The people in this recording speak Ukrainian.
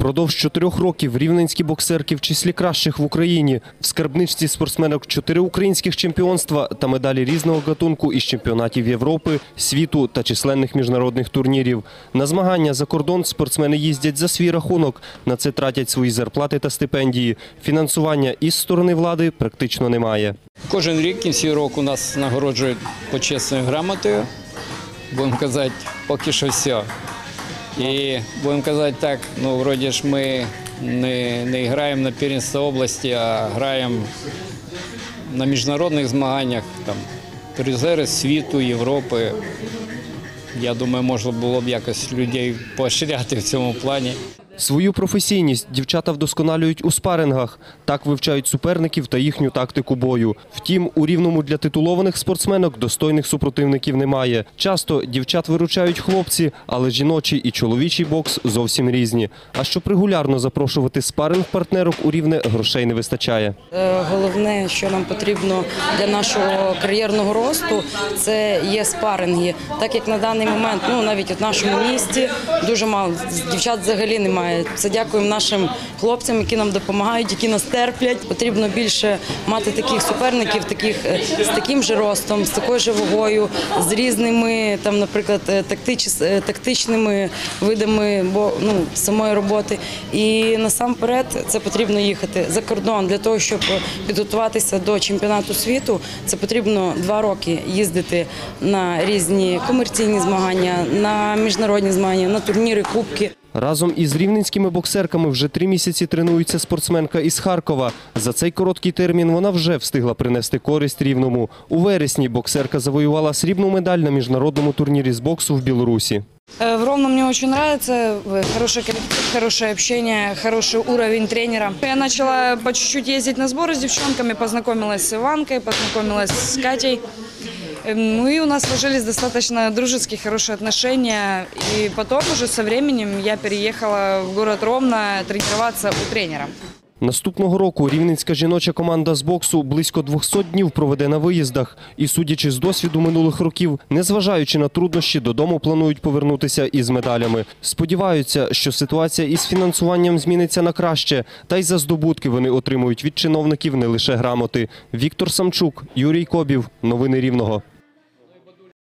Впродовж чотирьох років рівненські боксерки в числі кращих в Україні. В скарбничці спортсменок чотири українських чемпіонства та медалі різного гатунку із чемпіонатів Європи, світу та численних міжнародних турнірів. На змагання за кордон спортсмени їздять за свій рахунок. На це тратять свої зарплати та стипендії. Фінансування із сторони влади практично немає. Кожен рік кінці року нас нагороджують почесною грамотою. Будемо казати, поки що все. І будемо казати так, ну вроді ж ми не, не граємо на первенство області, а граємо на міжнародних змаганнях, там, призери світу, Європи. Я думаю, можна було б якось людей поощряти в цьому плані. Свою професійність дівчата вдосконалюють у спарингах. Так вивчають суперників та їхню тактику бою. Втім, у рівному для титулованих спортсменок достойних супротивників немає. Часто дівчат виручають хлопці, але жіночий і чоловічий бокс зовсім різні. А щоб регулярно запрошувати спаринг партнерок у рівне, грошей не вистачає. Е, Головне, що нам потрібно для нашого кар'єрного росту, це є спаринги. Так як на даний момент, ну навіть в нашому місті дуже мало дівчат взагалі немає. Це дякуємо нашим хлопцям, які нам допомагають, які нас терплять. Потрібно більше мати таких суперників, таких е, з таким же ростом, з такою же вагою, з різними там, наприклад, е, тактич- е, тактичними видами бо ну самої роботи. І насамперед це потрібно їхати за кордон для того, щоб підготуватися до чемпіонату світу. Це потрібно два роки їздити на різні комерційні змагання, на міжнародні змагання, на турніри, кубки. Разом із рівненськими боксерками вже три місяці тренується спортсменка із Харкова. За цей короткий термін вона вже встигла принести користь рівному. У вересні боксерка завоювала срібну медаль на міжнародному турнірі з боксу в Білорусі. Э, В Ровно мне очень нравится, э, хороший коллектив, хорошее общение, хороший уровень тренера. Я начала по чуть-чуть ездить на сборы с девчонками, познакомилась с Иванкой, познакомилась с Катей. Э, и у нас сложились достаточно дружеские, хорошие отношения. И потом уже со временем я переехала в город Ровно тренироваться у тренера. Наступного року рівненська жіноча команда з боксу близько 200 днів проведе на виїздах. І судячи з досвіду минулих років, незважаючи на труднощі, додому планують повернутися із медалями. Сподіваються, що ситуація із фінансуванням зміниться на краще, та й за здобутки вони отримують від чиновників не лише грамоти. Віктор Самчук, Юрій Кобів. Новини Рівного.